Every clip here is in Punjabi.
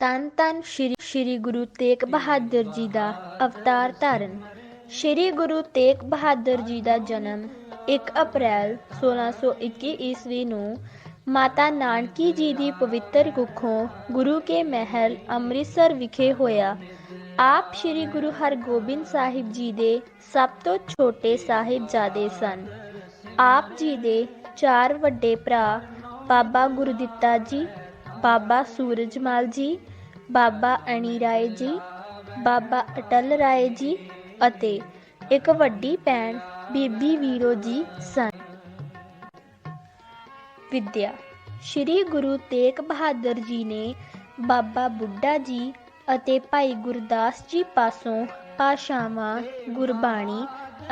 ਧੰਨ ਧੰਨ ਸ਼੍ਰੀ ਸ਼੍ਰੀ ਗੁਰੂ ਤੇਗ ਬਹਾਦਰ ਜੀ ਦਾ ਅਵਤਾਰ ਧਾਰਨ। ਸ਼੍ਰੀ ਗੁਰੂ ਤੇਗ ਬਹਾਦਰ ਜੀ ਦਾ ਜਨਮ 1 ਅਪ੍ਰੈਲ 1621 ਈਸਵੀ ਨੂੰ ਮਾਤਾ ਨਾਨਕੀ ਜੀ ਦੀ ਪਵਿੱਤਰ ਕੁੱਖੋਂ ਗੁਰੂ ਕੇ ਮਹਿਲ ਅੰਮ੍ਰਿਤਸਰ ਵਿਖੇ ਹੋਇਆ। ਆਪ ਸ਼੍ਰੀ ਗੁਰੂ ਹਰਗੋਬਿੰਦ ਸਾਹਿਬ ਜੀ ਦੇ ਸਭ ਤੋਂ ਛੋਟੇ ਸਾਹਿਬਜ਼ਾਦੇ ਸਨ। ਆਪ ਜੀ ਦੇ ਚਾਰ ਵੱਡੇ ਭਰਾ ਬਾਬਾ ਗੁਰਦਿੱਤਾ ਜੀ, ਬਾਬਾ ਸੂਰਜਮਾਲ ਜੀ ਬਾਬਾ ਅਣੀ ਰਾਏ ਜੀ, ਬਾਬਾ ਅਟਲ ਰਾਏ ਜੀ ਅਤੇ ਇੱਕ ਵੱਡੀ ਭੈਣ ਬੀਬੀ ਵੀਰੋ ਜੀ ਸਨ। ਵਿਦਿਆ, ਸ਼੍ਰੀ ਗੁਰੂ ਤੇਗ ਬਹਾਦਰ ਜੀ ਨੇ ਬਾਬਾ ਬੁੱਢਾ ਜੀ ਅਤੇ ਭਾਈ ਗੁਰਦਾਸ ਜੀ ਪਾਸੋਂ ਭਾਸ਼ਾਵਾਂ, ਗੁਰਬਾਣੀ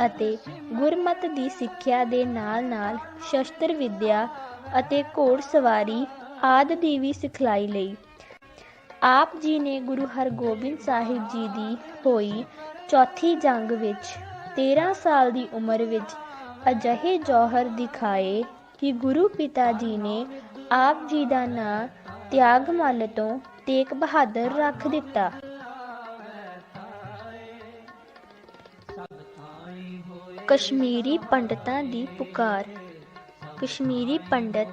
ਅਤੇ ਗੁਰਮਤ ਦੀ ਸਿੱਖਿਆ ਦੇ ਨਾਲ-ਨਾਲ ਸ਼ਸਤਰ ਵਿਦਿਆ ਅਤੇ ਘੋੜ ਸਵਾਰੀ ਆਦਿ ਦੀ ਵੀ ਸਿਖਲਾਈ ਲਈ। ਆਪ ਜੀ ਨੇ ਗੁਰੂ ਹਰਗੋਬਿੰਦ ਸਾਹਿਬ ਜੀ ਦੀ ਹੋਈ ਚੌਥੀ ਜੰਗ ਵਿੱਚ 13 ਸਾਲ ਦੀ ਉਮਰ ਵਿੱਚ ਅਜਿਹੇ ਜੌਹਰ ਦਿਖਾਏ ਕਿ ਗੁਰੂ ਪਿਤਾ ਜੀ ਨੇ ਆਪ ਜੀ ਦਾ ਨਾਂ ਤਿਆਗਮੱਲ ਤੋਂ ਤੇਗ ਬਹਾਦਰ ਰੱਖ ਦਿੱਤਾ। ਕਸ਼ਮੀਰੀ ਪੰਡਤਾਂ ਦੀ ਪੁਕਾਰ। ਕਸ਼ਮੀਰੀ ਪੰਡਤ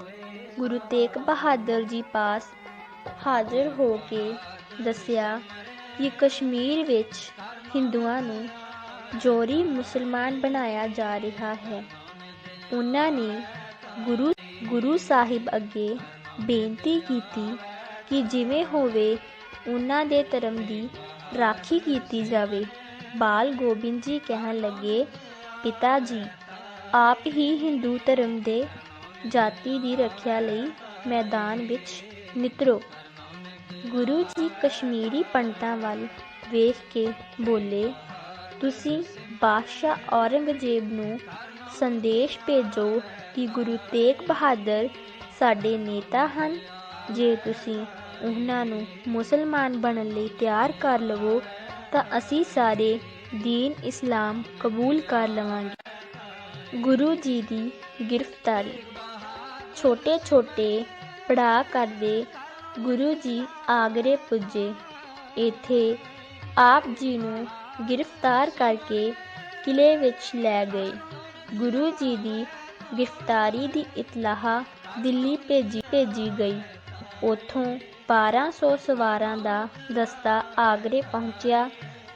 ਗੁਰੂ ਤੇਗ ਬਹਾਦਰ ਜੀ ਪਾਸ ਹਾਜ਼ਰ ਹੋ ਕੇ ਦੱਸਿਆ ਕਿ ਕਸ਼ਮੀਰ ਵਿੱਚ ਹਿੰਦੂਆਂ ਨੂੰ ਜੋਰੀ ਮੁਸਲਮਾਨ ਬਣਾਇਆ ਜਾ ਰਿਹਾ ਹੈ। ਉਹਨਾਂ ਨੇ ਗੁਰੂ ਗੁਰੂ ਸਾਹਿਬ ਅੱਗੇ ਬੇਨਤੀ ਕੀਤੀ ਕਿ ਜਿਵੇਂ ਹੋਵੇ ਉਹਨਾਂ ਦੇ ਧਰਮ ਦੀ ਰਾਖੀ ਕੀਤੀ ਜਾਵੇ। ਬਾਲ ਗੋਬਿੰਦ ਜੀ ਕਹਿਣ ਲੱਗੇ, ਪਿਤਾ ਜੀ, ਆਪ ਹੀ ਹਿੰਦੂ ਧਰਮ ਦੇ ਜਾਤੀ ਦੀ ਰੱਖਿਆ ਲਈ ਮੈਦਾਨ ਵਿੱਚ ਨਿਤਰੋ ਗੁਰੂ ਜੀ ਕਸ਼ਮੀਰੀ ਪੰਡਤਾਂ ਵੱਲ ਵੇਖ ਕੇ ਬੋਲੇ, ਤੁਸੀਂ ਬਾਦਸ਼ਾਹ ਔਰੰਗਜ਼ੇਬ ਨੂੰ ਸੰਦੇਸ਼ ਭੇਜੋ ਕਿ ਗੁਰੂ ਤੇਗ ਬਹਾਦਰ ਸਾਡੇ ਨੇਤਾ ਹਨ। ਜੇ ਤੁਸੀਂ ਉਹਨਾਂ ਨੂੰ ਮੁਸਲਮਾਨ ਬਣਨ ਲਈ ਤਿਆਰ ਕਰ ਲਵੋ, ਤਾਂ ਅਸੀਂ ਸਾਰੇ ਦੀਨ ਇਸਲਾਮ ਕਬੂਲ ਕਰ ਲਵਾਂਗੇ। ਗੁਰੂ ਜੀ ਦੀ ਗ੍ਰਿਫਤਾਰੀ। ਛੋਟੇ ਛੋਟੇ ਪੜਾ ਕਰਦੇ ਗੁਰੂ ਜੀ ਆਗਰੇ ਪੁੱਜੇ। ਇੱਥੇ ਆਪ ਜੀ ਨੂੰ ਗ੍ਰਿਫਤਾਰ ਕਰਕੇ ਕਿਲੇ ਵਿੱਚ ਲੈ ਗਏ। ਗੁਰੂ ਜੀ ਦੀ ਗ੍ਰਿਫਤਾਰੀ ਦੀ ਇਤਲਾਹ ਦਿੱਲੀ ਭੇਜੀ ਭੇਜੀ ਗਈ। ਉਥੋਂ 1200 ਸਵਾਰਾਂ ਦਾ ਦਸਤਾ ਆਗਰੇ ਪਹੁੰਚਿਆ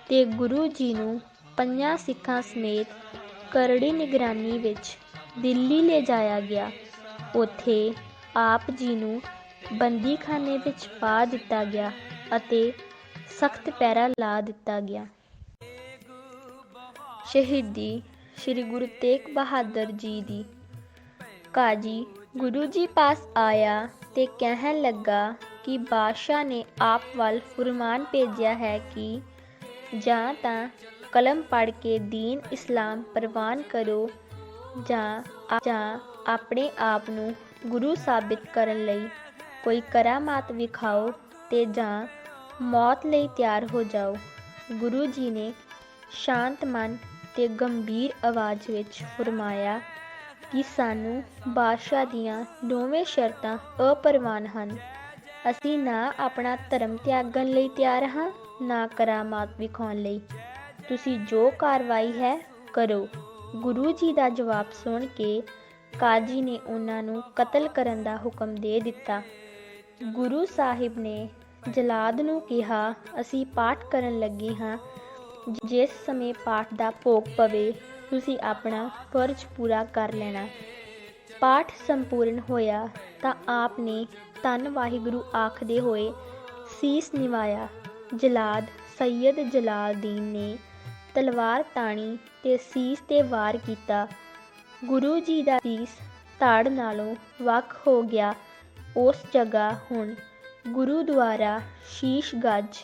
ਤੇ ਗੁਰੂ ਜੀ ਨੂੰ ਪੰਜਾਂ ਸਿੱਖਾਂ ਸਮੇਤ ਕਰੜੀ ਨਿਗਰਾਨੀ ਵਿੱਚ ਦਿੱਲੀ ਲੈ ਜਾਇਆ ਗਿਆ। ਉੱਥੇ ਆਪ ਜੀ ਨੂੰ ਬੰਦੀਖਾਨੇ ਵਿੱਚ ਪਾ ਦਿੱਤਾ ਗਿਆ ਅਤੇ ਸਖਤ ਪੈਰਾ ਲਾ ਦਿੱਤਾ ਗਿਆ। ਸ਼ਹੀਦੀ ਸ੍ਰੀ ਗੁਰੂ ਤੇਗ ਬਹਾਦਰ ਜੀ ਦੀ। ਕਾਜੀ ਗੁਰੂ ਜੀ ਪਾਸ ਆਇਆ ਤੇ ਕਹਿਣ ਲੱਗਾ ਕਿ ਬਾਦਸ਼ਾਹ ਨੇ ਆਪ ਵੱਲ ਫੁਰਮਾਨ ਭੇਜਿਆ ਹੈ ਕਿ ਜਾਂ ਤਾਂ ਕਲਮ ਪੜ੍ਹ ਕੇ ਦੀਨ ਇਸਲਾਮ ਪ੍ਰਵਾਨ ਕਰੋ ਜਾਂ ਜਾਂ ਆਪਣੇ ਆਪ ਨੂੰ ਗੁਰੂ ਸਾਬਿਤ ਕਰਨ ਲਈ ਕੋਈ ਕਰਾਮਾਤ ਵਿਖਾਓ ਤੇ ਜਾਂ ਮੌਤ ਲਈ ਤਿਆਰ ਹੋ ਜਾਓ। ਗੁਰੂ ਜੀ ਨੇ ਸ਼ਾਂਤ ਮਨ ਤੇ ਗੰਭੀਰ ਆਵਾਜ਼ ਵਿੱਚ ਫਰਮਾਇਆ ਕਿ ਸਾਨੂੰ ਬਾਦਸ਼ਾਹ ਦੀਆਂ ਦੋਵੇਂ ਸ਼ਰਤਾਂ ਅਪਰਵਾਨ ਹਨ। ਅਸੀਂ ਨਾ ਆਪਣਾ ਧਰਮ ਤਿਆਗਣ ਲਈ ਤਿਆਰ ਹਾਂ, ਨਾ ਕਰਾਮਾਤ ਵਿਖਾਉਣ ਲਈ। ਤੁਸੀਂ ਜੋ ਕਾਰਵਾਈ ਹੈ, ਕਰੋ। ਗੁਰੂ ਜੀ ਦਾ ਜਵਾਬ ਸੁਣ ਕੇ ਕਾਜੀ ਨੇ ਉਹਨਾਂ ਨੂੰ ਕਤਲ ਕਰਨ ਦਾ ਹੁਕਮ ਦੇ ਦਿੱਤਾ। ਗੁਰੂ ਸਾਹਿਬ ਨੇ ਜਲਾਦ ਨੂੰ ਕਿਹਾ, ਅਸੀਂ ਪਾਠ ਕਰਨ ਲੱਗੇ ਹਾਂ। ਜਿਸ ਸਮੇਂ ਪਾਠ ਦਾ ਭੋਗ ਪਵੇ, ਤੁਸੀਂ ਆਪਣਾ ਫਰਜ਼ ਪੂਰਾ ਕਰ ਲੈਣਾ। ਪਾਠ ਸੰਪੂਰਨ ਹੋਇਆ ਤਾਂ ਆਪ ਨੇ ਧੰਨ ਵਾਹਿਗੁਰੂ ਆਖਦੇ ਹੋਏ ਸੀਸ ਨਿਵਾਇਆ। ਜਲਾਦ ਸੈਯਦ ਜਲਾਲਦੀਨ ਨੇ ਤਲਵਾਰ ਤਾਣੀ ਤੇ ਸੀਸ ਤੇ ਵਾਰ ਕੀਤਾ। ਗੁਰੂ ਜੀ ਦਾ ਸੀਸ ਧੜ ਨਾਲੋਂ ਵੱਖ ਹੋ ਗਿਆ। ਉਸ ਜਗ੍ਹਾ ਹੁਣ ਗੁਰੂ ਦੁਆਰਾ ਸ਼ੀਸ਼ ਗੱਜ